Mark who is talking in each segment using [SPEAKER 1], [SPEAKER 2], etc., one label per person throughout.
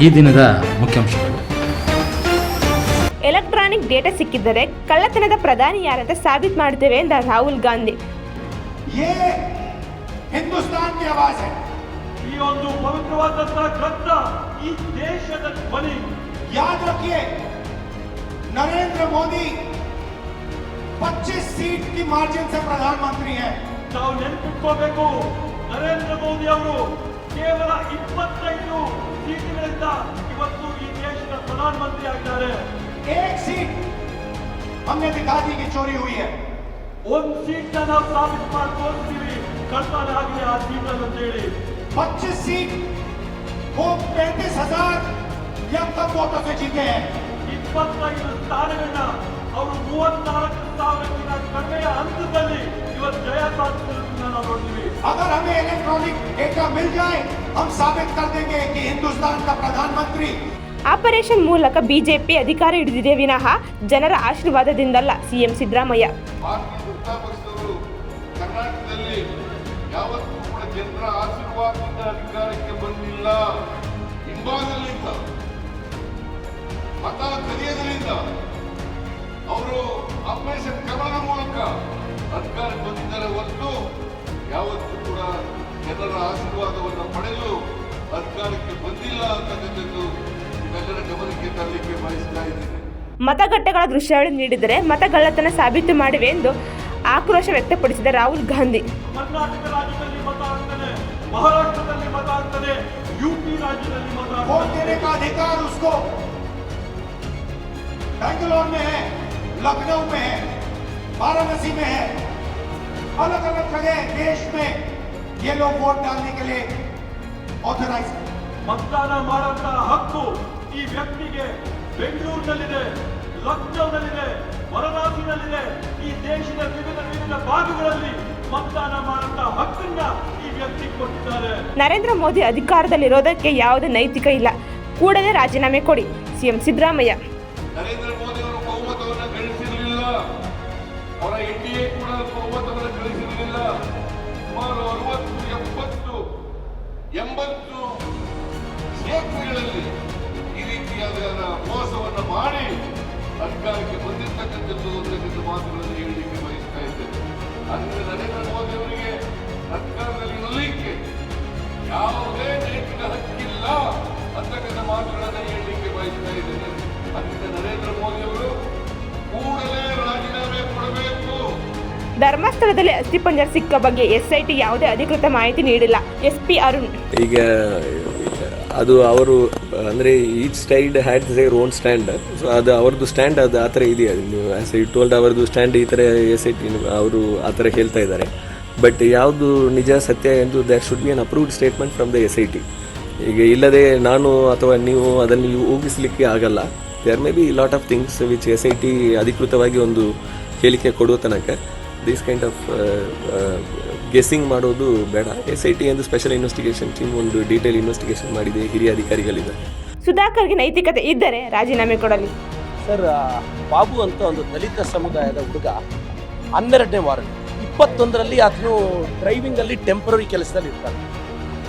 [SPEAKER 1] ಈ ದಿನದ ಮುಖ್ಯಾಂಶಗಳು
[SPEAKER 2] ಎಲೆಕ್ಟ್ರಾನಿಕ್ ಡೇಟಾ ಸಿಕ್ಕಿದ್ದರೆ ಕಳ್ಳತನದ ಪ್ರಧಾನಿ ಯಾರಂತ ಸಾಬೀತು ಮಾಡ್ತೇವೆ ಎಂದ ರಾಹುಲ್ ಗಾಂಧಿ
[SPEAKER 3] ये हिंदुस्तान की आवाज है
[SPEAKER 4] ಈ ಒಂದು ಪವಿತ್ರವಾದಂತಹ ಗ್ರಂಥ ಈ ದೇಶದ ಧ್ವನಿ
[SPEAKER 3] याद रखिए नरेंद्र मोदी 25 सीट की मार्जिन से प्रधानमंत्री है
[SPEAKER 4] ನಾವು ನೆನಪಿಟ್ಕೋಬೇಕು ನರೇಂದ್ರ ಮೋದಿ ಅವರು ಕೇವಲ ಇಪ್ಪತ್ತೈದು ಸೀಟುಗಳಿಂದ ಇವತ್ತು ಈ ದೇಶದ ಪ್ರಧಾನಮಂತ್ರಿ ಆಗಿದ್ದಾರೆ
[SPEAKER 3] एक सीट हमने दिखा दी कि चोरी हुई है
[SPEAKER 4] ಒಂದು ಸೀಟ್ ನಾವು ಸಾಬೀತು ಮಾಡಿ ತೋರಿಸ್ತೀವಿ ಕಳ್ತನ ಆಗಿದೆ ಆ ಸೀಟ್ ಅಂತ ಹೇಳಿ
[SPEAKER 3] 25 सीट वो पैंतीस हजार या कम वोटों से जीते हैं
[SPEAKER 4] ಇಪ್ಪತ್ತೈದು ಸ್ಥಾನಗಳನ್ನ ಅವರು ಮೂವತ್ನಾಲ್ಕು ಸಾವಿರಕ್ಕಿಂತ ಕಡಿಮೆಯ ಹಂತದಲ್ಲಿ ಇವತ್ತು ಜಯ ಸಾಧಿಸಿರೋದನ್ನ ನಾವು ನೋಡ್ತೀವಿ
[SPEAKER 3] अगर हमें इलेक्ट्रॉनिक डेटा मिल जाए हम साबित कर देंगे कि हिंदुस्तान का प्रधानमंत्री
[SPEAKER 2] ಆಪರೇಷನ್ ಮೂಲಕ ಬಿಜೆಪಿ ಅಧಿಕಾರ ಹಿಡಿದಿದೆ ವಿನಃ ಜನರ ಆಶೀರ್ವಾದದಿಂದಲ್ಲ ಸಿಎಂ ಸಿದ್ದರಾಮಯ್ಯ
[SPEAKER 5] ಭಾರತೀಯ ಜನತಾ ಪಕ್ಷದವರು ಕರ್ನಾಟಕದಲ್ಲಿ ಯಾವತ್ತೂ ಕೂಡ ಜನರ ಆಶೀರ್ವಾದದಿಂದ ಅಧಿಕಾರಕ್ಕೆ ಬಂದಿಲ್ಲ ಹಿಂಭಾಗದಲ್ಲಿಂದ ಮತ ಕದಿಯೋದ್ರಿಂದ ಅವರು
[SPEAKER 2] ಮತಗಟ್ಟೆಗಳ ದೃಶ್ಯಾವಳಿ ನೀಡಿದರೆ ಮತಗಳ್ಳತನ ಸಾಬೀತು ಮಾಡಿವೆ ಎಂದು ಆಕ್ರೋಶ ವ್ಯಕ್ತಪಡಿಸಿದ ರಾಹುಲ್ ಗಾಂಧಿ
[SPEAKER 4] ಕರ್ನಾಟಕ ರಾಜ್ಯದಲ್ಲಿ ಮತ ಆಗ್ತದೆ ಮಹಾರಾಷ್ಟ್ರದಲ್ಲಿ ಮತ ಆಗ್ತದೆ ಯುಪಿ ರಾಜ್ಯದಲ್ಲಿ ಮತ
[SPEAKER 3] वोट
[SPEAKER 4] ಆಗ್ತದೆ
[SPEAKER 3] देने का अधिकार उसको बेंगलोर में है लखनऊ में है वाराणसी में है अलग अलग जगह देश में ये लोग वोट डालने के लिए ऑथराइज है
[SPEAKER 4] ಮತದಾನ ಮಾಡುವಂತಹ ಹಕ್ಕು ಈ ವ್ಯಕ್ತಿಗೆ ಬೆಂಗಳೂರಿನಲ್ಲಿದೆ, ಲಕ್ನೌನಲ್ಲಿದೆ, ವಾರಣಾಸಿನಲ್ಲಿದೆ, ಈ ದೇಶದ ವಿವಿಧ ವಿವಿಧ ಭಾಗಗಳಲ್ಲಿ ಮತದಾನ ಮಾಡುವಂತ ಹಕ್ಕನ್ನ ಈ ವ್ಯಕ್ತಿ ಕೊಟ್ಟಿದ್ದಾರೆ.
[SPEAKER 2] ನರೇಂದ್ರ ಮೋದಿ ಅಧಿಕಾರದಲ್ಲಿರೋದಕ್ಕೆ ಯಾವುದೇ ನೈತಿಕ ಇಲ್ಲ. ಕೂಡಲೇ ರಾಜೀನಾಮೆ ಕೊಡಿ. ಸಿಎಂ ಸಿದ್ದರಾಮಯ್ಯ.
[SPEAKER 5] ಮೋಸವನ್ನು ಮಾಡಿ ಅಧಿಕಾರಕ್ಕೆ ಬಂದಿರ್ತಕ್ಕಂಥದ್ದು ಅಂತಕ್ಕಂಥ ಮಾತುಗಳನ್ನು ಹೇಳಲಿಕ್ಕೆ ಬಯಸ್ತಾ ಇದ್ದೇನೆ. ಅಂದ್ರೆ ನರೇಂದ್ರ ಮೋದಿ ಅವರಿಗೆ ಅಧಿಕಾರದಲ್ಲಿ ಇರಲಿಕ್ಕೆ ಯಾವುದೇ ನೈತಿಕ ಹಕ್ಕಿಲ್ಲ ಅಂತಕ್ಕಂಥ ಮಾತುಗಳನ್ನು ಹೇಳಲಿಕ್ಕೆ ಬಯಸ್ತಾ ಇದ್ದೇನೆ. ಅದರಿಂದ ನರೇಂದ್ರ ಮೋದಿ ಅವರು ಕೂಡಲೇ ರಾಜೀನಾಮೆ ಕೊಡಬೇಕು.
[SPEAKER 2] ಧರ್ಮಸ್ಥಳದಲ್ಲಿ ಅಸ್ಥಿಪಂಜರ ಸಿಕ್ಕ ಬಗ್ಗೆ ಎಸ್ಐಟಿ ಯಾವುದೇ ಅಧಿಕೃತ ಮಾಹಿತಿ ನೀಡಿಲ್ಲ. ಎಸ್ಪಿ ಅರುಣ್.
[SPEAKER 6] ಈಗ ಅದು ಅವರು, ಅಂದರೆ each side had their own stand so ಅದು ಅವ್ರದ್ದು ಸ್ಟ್ಯಾಂಡ್ ಅದು ಆ ಥರ ಇದೆಯಾ? ನೀವು ಆ್ಯಸ್ ಐ ಟೋಲ್ಡ್ ಅವರದ್ದು ಸ್ಟ್ಯಾಂಡ್ ಈ ಥರ ಎಸ್ ಐ ಟಿ ಅವರು ಆ ಥರ ಹೇಳ್ತಾ ಇದ್ದಾರೆ. ಬಟ್ ಯಾವುದು ನಿಜ, ಸತ್ಯ ಎಂದು that should be an approved statement from the S I T ಈಗ ಇಲ್ಲದೆ ನಾನು ಅಥವಾ ನೀವು ಅದನ್ನು ಊಹಿಸಲಿಕ್ಕೆ ಆಗಲ್ಲ. There may be lot of things which S I T ಅಧಿಕೃತವಾಗಿ ಒಂದು ಹೇಳಿಕೆ ಕೊಡುವ ತನಕ. ದೀಸ್ ಕೈಂಡ್ ಆಫ್ ಗೆಸ್ಸಿಂಗ್ ಮಾಡೋದು ಬೇಡ. ಎಸ್ ಐ ಟಿ ಎಂದು ಸ್ಪೆಷಲ್ ಇನ್ವೆಸ್ಟಿಗೇಷನ್ ಟೀಮ್ ಒಂದು ಡೀಟೇಲ್ ಇನ್ವೆಸ್ಟಿಗೇಷನ್ ಮಾಡಿದೆ ಹಿರಿಯ ಅಧಿಕಾರಿಗಳಿದ್ದಾರೆ
[SPEAKER 2] ಸುಧಾಕರ್ಗೆ ನೈತಿಕತೆ ಇದ್ದರೆ ರಾಜೀನಾಮೆ ಕೊಡಲಿ.
[SPEAKER 7] ಸರ್ ಬಾಬು ಅಂತ ಒಂದು ದಲಿತ ಸಮುದಾಯದ ಹುಡುಗ ಹನ್ನೆರಡನೇ ವಾರ ಇಪ್ಪತ್ತೊಂದರಲ್ಲಿ ಆತನು ಡ್ರೈವಿಂಗ್ ಅಲ್ಲಿ ಟೆಂಪರರಿ ಕೆಲಸದಲ್ಲಿ ಇರ್ತಾನೆ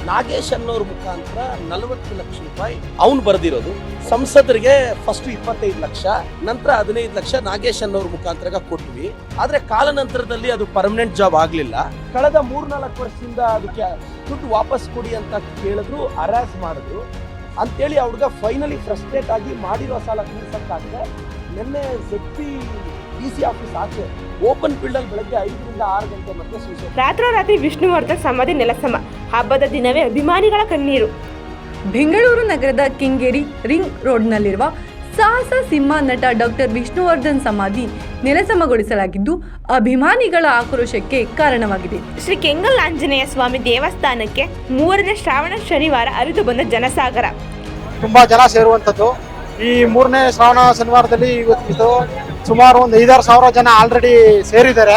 [SPEAKER 7] ನಾಗೇಶ್ ಅನ್ನೋರ ಮುಖಾಂತರ ನಲವತ್ತು ಲಕ್ಷ ರೂಪಾಯಿ ಅವನು ಬರೆದಿರೋದು. ಸಂಸದರಿಗೆ ಫಸ್ಟ್ ಇಪ್ಪತ್ತೈದು ಲಕ್ಷ, ನಂತರ ಹದಿನೈದು ಲಕ್ಷ ನಾಗೇಶ್ ಅನ್ನೋರ ಮುಖಾಂತರ ಕೊಟ್ವಿ. ಆದ್ರೆ ಕಾಲಾನಂತರದಲ್ಲಿ ಅದು ಪರ್ಮನೆಂಟ್ ಜಾಬ್ ಆಗ್ಲಿಲ್ಲ. ಕಳೆದ ಮೂರ್ನಾಲ್ಕು ವರ್ಷದಿಂದ ಅದಕ್ಕೆ ದುಡ್ಡು ವಾಪಸ್ ಕೊಡಿ ಅಂತ ಕೇಳಿದ್ರು ಅರಾಸ್ ಮಾಡಿದ್ರು. ಅಂತೇಳಿ ಹುಡುಗ ಫೈನಲಿ ಫ್ರಸ್ಟ್ರೇಟ್ ಆಗಿ ಮಾಡಿರೋ ಸಾಲ ತೀರ್ಸಕ್ಕಾಗದೆ, ನಿನ್ನೆ ಜೆಡ್ಪಿ ಡಿ ಸಿ ಆಫೀಸ್ ಆಚೆ ಓಪನ್ ಫೀಲ್ಡ್ ಅಲ್ಲಿ ಬೆಳಗ್ಗೆ ಐದರಿಂದ ಆರು ಗಂಟೆ ಮತ್ತೆ
[SPEAKER 2] ರಾತ್ರೋರಾತ್ರಿ ವಿಷ್ಣುವರ್ಧನ್ ಸಮಾಧಿ ನೆಲಸಮ. ಹಬ್ಬದ ದಿನವೇ ಅಭಿಮಾನಿಗಳ ಕಣ್ಣೀರು.
[SPEAKER 8] ಬೆಂಗಳೂರು ನಗರದ ಕೆಂಗೇರಿ ರಿಂಗ್ ರೋಡ್ನಲ್ಲಿರುವ ಸಾಹಸ ಸಿಂಹ ನಟ ಡಾಕ್ಟರ್ ವಿಷ್ಣುವರ್ಧನ್ ಸಮಾಧಿ ನೆಲಸಮಗೊಳಿಸಲಾಗಿದ್ದು ಅಭಿಮಾನಿಗಳ ಆಕ್ರೋಶಕ್ಕೆ ಕಾರಣವಾಗಿದೆ.
[SPEAKER 2] ಶ್ರೀ ಕೆಂಗಲ್ ಆಂಜನೇಯ ಸ್ವಾಮಿ ದೇವಸ್ಥಾನಕ್ಕೆ ಮೂರನೇ ಶ್ರಾವಣ ಶನಿವಾರ ಹರಿದು ಬಂದ ಜನಸಾಗರ.
[SPEAKER 9] ತುಂಬಾ ಜನ ಸೇರುವಂತದ್ದು ಈ ಮೂರನೇ ಶ್ರಾವಣ ಶನಿವಾರದಲ್ಲಿ ಇವತ್ತು ಸುಮಾರು ಒಂದು ಐದಾರು ಸಾವಿರ ಜನ ಆಲ್ರೆಡಿ ಸೇರಿದ್ದಾರೆ.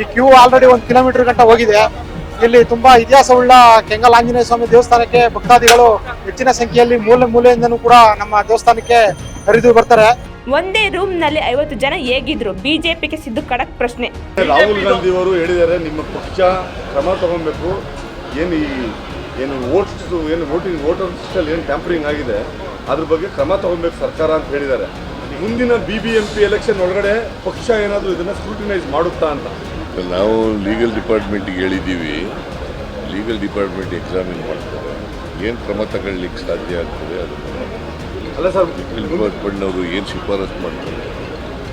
[SPEAKER 9] ಈ ಕ್ಯೂ ಆಲ್ರೆಡಿ ಒಂದು ಕಿಲೋಮೀಟರ್ ಗಂಟ ಹೋಗಿದೆ. ಇಲ್ಲಿ ತುಂಬಾ ಇತಿಹಾಸವುಳ್ಳ ಕೆಂಗಲ್ ಆಂಜನೇಯ ಸ್ವಾಮಿ ದೇವಸ್ಥಾನಕ್ಕೆ ಭಕ್ತಾದಿಗಳು ಹೆಚ್ಚಿನ ಸಂಖ್ಯೆಯಲ್ಲಿ ಮೂಲೆ ಮೂಲೆಯಿಂದನೂ ಕೂಡ ನಮ್ಮ ದೇವಸ್ಥಾನಕ್ಕೆ ಹರಿದು ಬರ್ತಾರೆ.
[SPEAKER 2] ಒಂದೇ ರೂಮ್ನಲ್ಲಿ ಐವತ್ತು ಜನ ಹೇಗಿದ್ರು? ಬಿಜೆಪಿಗೆ ಸಿದ್ದು ಕಡಕ್ ಪ್ರಶ್ನೆ.
[SPEAKER 10] ರಾಹುಲ್ ಗಾಂಧಿ ಅವರು ಹೇಳಿದ್ದಾರೆ ನಿಮ್ಮ ಪಕ್ಷ ಕ್ರಮ ತಗೊಬೇಕು. ಏನು ಈ
[SPEAKER 1] ಏನು ವೋಟ್ಸ್ ಏನು ವೋಟಿಂಗ್ ವೋಟರ್ ಏನು ಟ್ಯಾಂಪರಿಂಗ್ ಆಗಿದೆ ಅದ್ರ ಬಗ್ಗೆ ಕ್ರಮ ತಗೊಬೇಕು ಸರ್ಕಾರ ಅಂತ ಹೇಳಿದ್ದಾರೆ. ಮುಂದಿನ B B M P election ಒಳಗಡೆ ಪಕ್ಷ ಏನಾದರೂ ಇದನ್ನು ಸ್ಕ್ರೂಟಿನೈಸ್ ಮಾಡುತ್ತಾ ಅಂತ?
[SPEAKER 11] ನಾವು ಲೀಗಲ್ ಡಿಪಾರ್ಟ್ಮೆಂಟಿಗೆ ಹೇಳಿದ್ದೀವಿ. ಲೀಗಲ್ ಡಿಪಾರ್ಟ್ಮೆಂಟ್ ಎಕ್ಸಾಮಿನ್ ಮಾಡ್ತಾರೆ. ಏನು ಕ್ರಮ ತಗೊಳ್ಳಿಕ್ಕೆ ಸಾಧ್ಯ ಆಗ್ತದೆ ಅದನ್ನು
[SPEAKER 1] ಅಲ್ಲ ಸರ್
[SPEAKER 11] ಲೀಗಲ್ ಡಿಪಾರ್ಟ್ಮೆಂಟ್ನವರು ಏನು ಶಿಫಾರಸು ಮಾಡ್ತಾರೆ?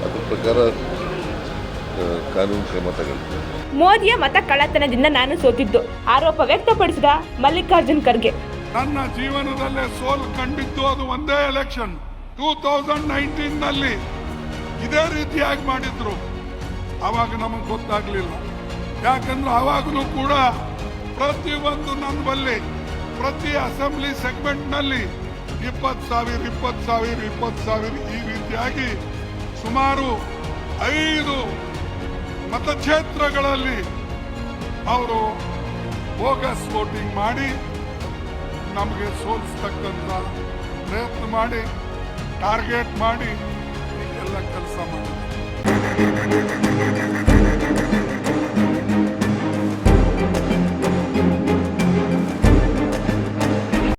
[SPEAKER 11] ಅದ್ರ ಪ್ರಕಾರ ಕಾನೂನು ಕ್ರಮ ತಗೊಳ್ತಾರೆ.
[SPEAKER 2] ಮೋದಿಯ ಮತ ಕಳ್ಳತನದಿಂದ ನಾನು ಸೋತಿದ್ದು. ಆರೋಪ ವ್ಯಕ್ತಪಡಿಸಿದ ಮಲ್ಲಿಕಾರ್ಜುನ್ ಖರ್ಗೆ.
[SPEAKER 10] ನನ್ನ ಜೀವನದಲ್ಲೇ ಸೋಲು ಕಂಡಿದ್ದು ಅದು ಒಂದೇ ಎಲೆಕ್ಷನ್ ಟೂ ತೌಸಂಡ್ ನೈನ್ಟೀನ್ನಲ್ಲಿ ಇದೇ ರೀತಿಯಾಗಿ ಮಾಡಿದ್ರು. ಅವಾಗ ನಮಗೆ ಗೊತ್ತಾಗ್ಲಿಲ್ಲ. ಯಾಕಂದ್ರೆ ಆವಾಗಲೂ ಕೂಡ ಪ್ರತಿಯೊಂದು ನನ್ನ ಪ್ರತಿ ಅಸೆಂಬ್ಲಿ ಸೆಗ್ಮೆಂಟ್ನಲ್ಲಿ ಇಪ್ಪತ್ತು ಸಾವಿರ ಇಪ್ಪತ್ತು ಸಾವಿರ ಇಪ್ಪತ್ತು ಸಾವಿರ ಈ ರೀತಿಯಾಗಿ ಸುಮಾರು ಐದು ಮತಕ್ಷೇತ್ರಗಳಲ್ಲಿ ಅವರು ಬೋಗಸ್ ವೋಟಿಂಗ್ ಮಾಡಿ ನಮಗೆ ಸೋಲಿಸ್ತಕ್ಕಂಥ ಪ್ರಯತ್ನ ಮಾಡಿ ಟಾರ್ಗೆಟ್ ಮಾಡಿ ಎಲ್ಲ ಕೆಲಸ ಮಾಡಿ